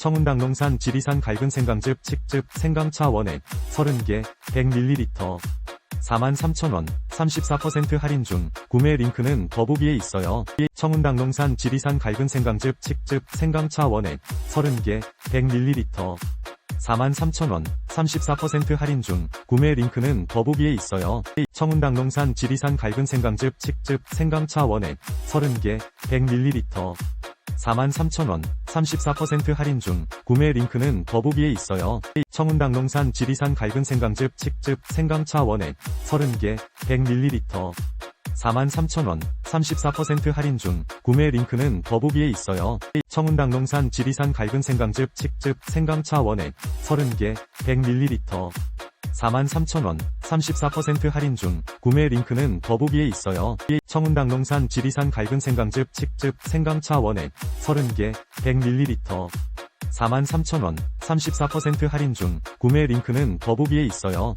청운당농산 지리산 갈근 생강즙 칡즙 생강차 원액 30개 100ml 43,000원 34% 할인 중 구매 링크는 더보기에 있어요. 청운당농산 지리산 갈근 생강즙 칡즙 생강차 원액 30개 100ml 43,000원 34% 할인 중 구매 링크는 더보기에 있어요. 청운당농산 지리산 갈근 생강즙 칡즙 생강차 원액 30개 100ml 43,000원 34% 할인 중 구매 링크는 더보기에 있어요. 청운당 농산 지리산 갈근 생강즙 칡즙 생강차 원액 30개 100ml 43,000원 34% 할인 중 구매 링크는 더보기에 있어요. 청운당 농산 지리산 갈근 생강즙 칡즙 생강차 원액 30개 100ml 43,000원 34% 할인 중 구매 링크는 더보기에 있어요. 청운당 농산 지리산 갈근 생강즙 칡즙 생강차 원액 30개 100ml 43,000원 34% 할인 중 구매 링크는 더보기에 있어요.